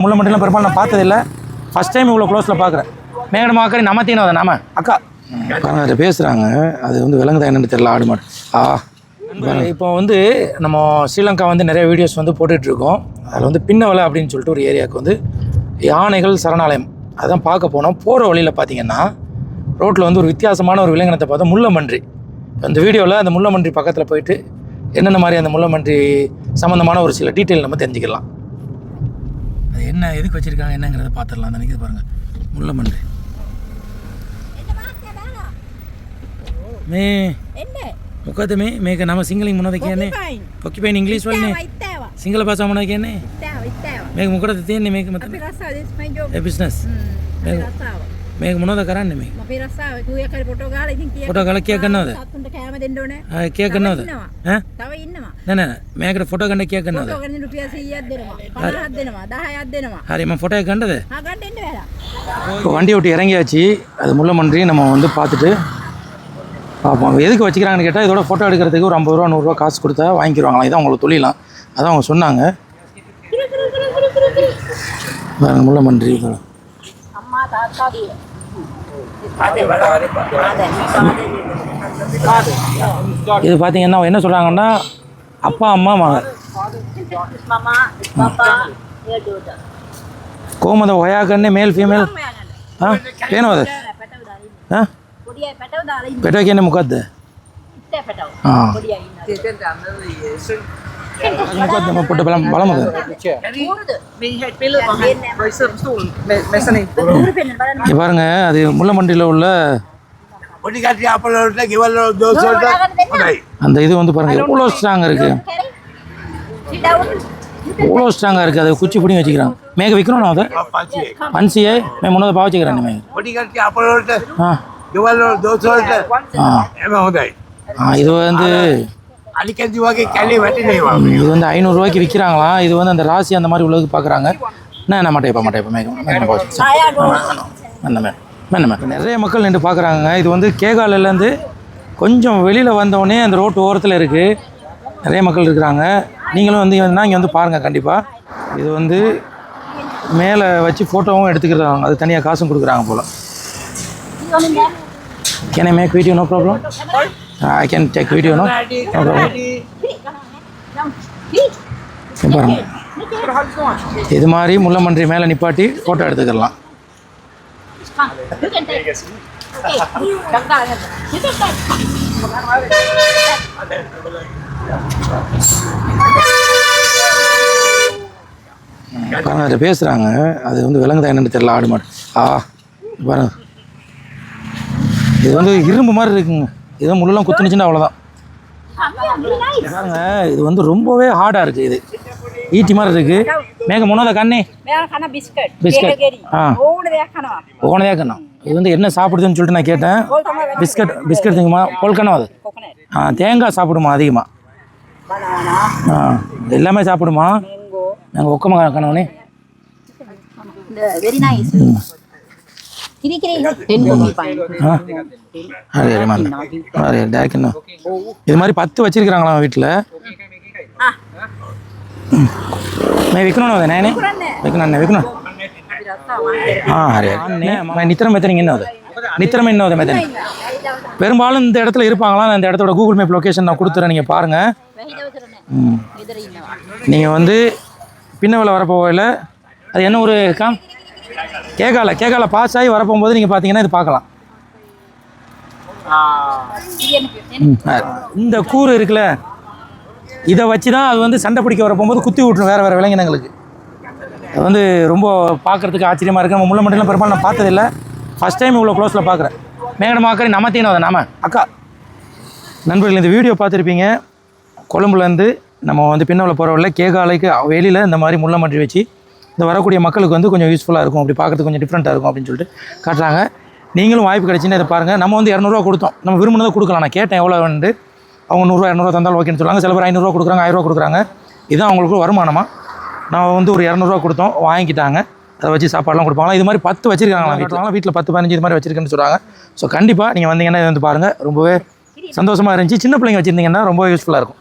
முள்ள மண்டிலாம் பெரும்பாலும் நான் பார்த்ததில்ல ஃபஸ்ட் டைம் இவ்வளோ க்ளோஸில் பார்க்குறேன். மேகட மாக்கறி நம்ம தீனோ அதை நாம அக்கா. அதை பேசுகிறாங்க அது வந்து விலங்குதா என்னன்னு தெரியல ஆடு மாடு. ஆ. இப்போ வந்து நம்ம ஸ்ரீலங்கா வந்து நிறைய வீடியோஸ் வந்து போட்டுட்ருக்கோம். அதில் வந்து பின்னவலை அப்படின்னு சொல்லிட்டு ஒரு ஏரியாவுக்கு வந்து யானைகள் சரணாலயம். அதான் பார்க்க போனோம். போகிற வழியில் பார்த்தீங்கன்னா ரோட்டில் வந்து ஒரு வித்தியாசமான ஒரு விலங்கினத்தை பார்த்தா முள்ளமன்றி. அந்த வீடியோவில் அந்த முள்ளமன்றி பக்கத்தில் போயிட்டு என்னென்ன மாதிரி அந்த முள்ளமன்றி சம்மந்தமான ஒரு சில டீட்டெயில் நம்ம தெரிஞ்சுக்கலாம். அது என்ன எதுக்கு வச்சுருக்காங்க என்னங்கிறத பார்த்துடலாம் நினைக்கிது பாருங்கள் முள்ள மண்டு. மே. முக்காத்து மே. மேக நம்ம சிங்களிங் முன்னோதக்கேன்னு பொக்கி பையன் இங்கிலீஷ் வல்லே சிங்கள பாஷ முன்னோதக்கேன்னு மேக முக்கடத்தை தேன்னு மேக மத்த பிஸ்னஸ் மேக මේක මොනවද කරන්නේ මේ? අපේ රස්සාව කීයක්hari ෆොටෝ ගාලා ඉතින් කීයක් ෆොටෝ ගාලා කීයක් ගන්නවද? සතුන්ට කැම දෙන්න ඕනේ. ආ කීයක් ගන්නවද? ඈ? තව ඉන්නවා. නෑ නෑ මේකට ෆොටෝ ගන්න කීයක් ගන්නවද? ෆොටෝ ගන්න රුපියල් 100ක් දෙනවා. 50ක් දෙනවා. 10ක් දෙනවා. හරි මම ෆොටෝ එක ගන්නද? ආ ගන්න ඉන්න වෙලා. இப்போ வண்டி விட்டு இறங்கியாச்சு அது முள்ளமன்றி நம்ம வந்து பார்த்துட்டு பார்ப்போம் எதுக்கு வச்சுக்கிறாங்கன்னு கேட்டால் இதோட ஃபோட்டோ எடுக்கிறதுக்கு ஒரு ஐம்பது ரூபா நூறுரூவா காசு கொடுத்தா வாங்கிடுவாங்களாம் இதான் அவங்களுக்கு தொழிலாம் அதான் அவங்க சொன்னாங்க முள்ளமன்றி அம்மா தாத்தா இது பார்த்தீங்கன்னா என்ன சொல்கிறாங்கன்னா அப்பா அம்மா மகன். கோமத ஒயாக்கன்னு மேல் ஃபீமேல் ஆ ಏನದು ಹಾಂ ಪೆಟವಕ್ಕೆ ಮುಖದ್ದು ಹಾಂ ಮುಖದ ಪುಟ್ಟ ಬಲ ಬಲ ಮಗ இங்கே பாருங்க அது முள்ளம்பண்டியில் உள்ள அந்த இது வந்து பாருங்க எவ்வளோ ஸ்ட்ராங் இருக்கு. எவ்வளோ ஸ்ட்ராங்காக இருக்குது அது குச்சி பிடிங்க வச்சுக்கிறான். மேக விற்கணும் நான் அதை? பன்சியே? மே முன்னதை பா வச்சுக்கிறேன் மேக ஆ. ஆ இது வந்து அடிக்க அஞ்சு கல்லி வெட்டி இது வந்து ஐநூறுரூவாய்க்கு விற்கிறாங்களா இது வந்து அந்த ராசி அந்த மாதிரி உள்ளது பார்க்குறாங்க. நான் மாட்டேப்பா மாட்டேப்பா மேகம் மேடம் மேடம் மேடம் நிறைய மக்கள் நின்று பார்க்குறாங்க இது வந்து கேகாலிலேருந்து கொஞ்சம் வெளியில் வந்தோடனே அந்த ரோட்டு ஓரத்தில் இருக்குது நிறைய மக்கள் இருக்கிறாங்க. நீங்களும் வந்து இங்கே வந்து பாருங்கள் கண்டிப்பாக இது வந்து மேலே வச்சு ஃபோட்டோவும் எடுத்துக்கிறாங்க அது தனியாக காசும் கொடுக்குறாங்க போல். Can I make video no problem I can take video no பாருங்க. இது மாதிரி முள்ளமன்றி மேலே நிப்பாட்டி ஃபோட்டோ எடுத்துக்கலாம். பாருங்க பேசுகிறாங்க அது வந்து விலங்குதா என்னன்னு தெரியல ஆடு மாடு. ஆ பாருங்க. இது வந்து இரும்பு மாதிரி இருக்குங்க. இதை முள்ளெல்லாம் குத்துனுச்சுன்னா அவ்வளோதான் இது வந்து ரொம்பவே ஹார்டாக இருக்குது இது. ஈட்டி மாதிரி இருக்கு. மேக மூணாவது கண்ணே. பிஸ்கட். ஆ. ஓனதே கண்ணம் இது வந்து என்ன சாப்பிடுதுன்னு சொல்லிட்டு நான் கேட்டேன். பிஸ்கட் பிஸ்கட் திங்குமா பொல்கணம் அது. ஆ தேங்காய் சாப்பிடுமா அதிகமாக ஆ எல்லாமே சாப்பிடுமா? நாங்கள் ஒக்கமாக கணவனே. வெரி நைஸ் இது மாதிரி பத்து வச்சிருக்கிறாங்களா வீட்டில் விற்கணும் நானே விற்கணும் விற்கணும் ஆ அரே நித்திரம் மெத்தனிங் என்ன அது? நித்திரம் என்ன அது பெரும்பாலும் இந்த இடத்துல இருப்பாங்களா? இந்த இடத்தோட கூகுள் மேப் லொக்கேஷன் நான் கொடுத்துறேன் நீங்கள் பாருங்கள் நீங்கள் வந்து பின்னவில் வரப்போகல அது என்ன ஒரு காம்? கேட்கல கேட்கல. பாஸ் ஆகி வரப்போகும்போது நீங்கள் பார்த்தீங்கன்னா இது பார்க்கலாம். இந்த கூறு இருக்குல்ல இதை வச்சு தான் அது வந்து சண்டை பிடிக்க வரப்போகும்போது குத்தி விட்டுரும் வேறு வேறு விலங்கினங்களுக்கு. அது வந்து ரொம்ப பார்க்குறதுக்கு ஆச்சரியமாக இருக்குது நம்ம முள்ள மட்டும் பெரும்பாலும் நான் பார்த்ததில்லை. ஃபஸ்ட் டைம் இவ்வளோ க்ளோஸில் பார்க்குறேன். மேகட மாக்கறி நம்ம தீனோ அதை நாம. அக்கா. நண்பர்கள் இந்த வீடியோ பார்த்துருப்பீங்க. கொழும்புலேருந்து நம்ம வந்து பின்னவில் போகிறவள்ள கேகாலைக்கு வெளியில் இந்த மாதிரி முள்ள மன்றி வச்சு இந்த வரக்கூடிய மக்களுக்கு வந்து கொஞ்சம் யூஸ்ஃபுல்லாக இருக்கும். அப்படி பார்க்கறதுக்கு கொஞ்சம் டிஃப்ரெண்ட்டாக இருக்கும் அப்படின்னு சொல்லிட்டு காட்டுறாங்க. நீங்களும் வாய்ப்பு கிடைச்சின்னு இதை பாருங்கள் நம்ம வந்து இரநூறுவா கொடுத்தோம். நம்ம விரும்பினதை கொடுக்கலாம். நான் கேட்டேன் எவ்வளோ வந்து அவங்க நூறுரூவா இரநூறுவா தந்தாலும் ஓகேன்னு சொல்லுவாங்க. சில பேர் ஐநூறுரூவா கொடுக்குறாங்க ஆயிரரூவா கொடுக்குறாங்க. இதுதான் அவங்களுக்கு வருமானமாக நான் வந்து ஒரு இரநூறுவா கொடுத்தோம் வாங்கிக்கிட்டாங்க அதை வச்சு சாப்பாடுலாம் கொடுப்பாங்களா இது மாதிரி பத்து வச்சிருக்காங்களா வீட்டில். வீட்டில் பத்து பதினஞ்சு இது மாதிரி வச்சிருக்கேன்னு சொல்கிறாங்க ஸோ கண்டிப்பாக நீங்கள் வந்தீங்கன்னா இது வந்து பாருங்கள் ரொம்பவே சந்தோஷமாக இருந்துச்சு. சின்ன பிள்ளைங்க வச்சுருந்தீங்கன்னா ரொம்ப யூஸ்ஃபுல்லாக இருக்கும்.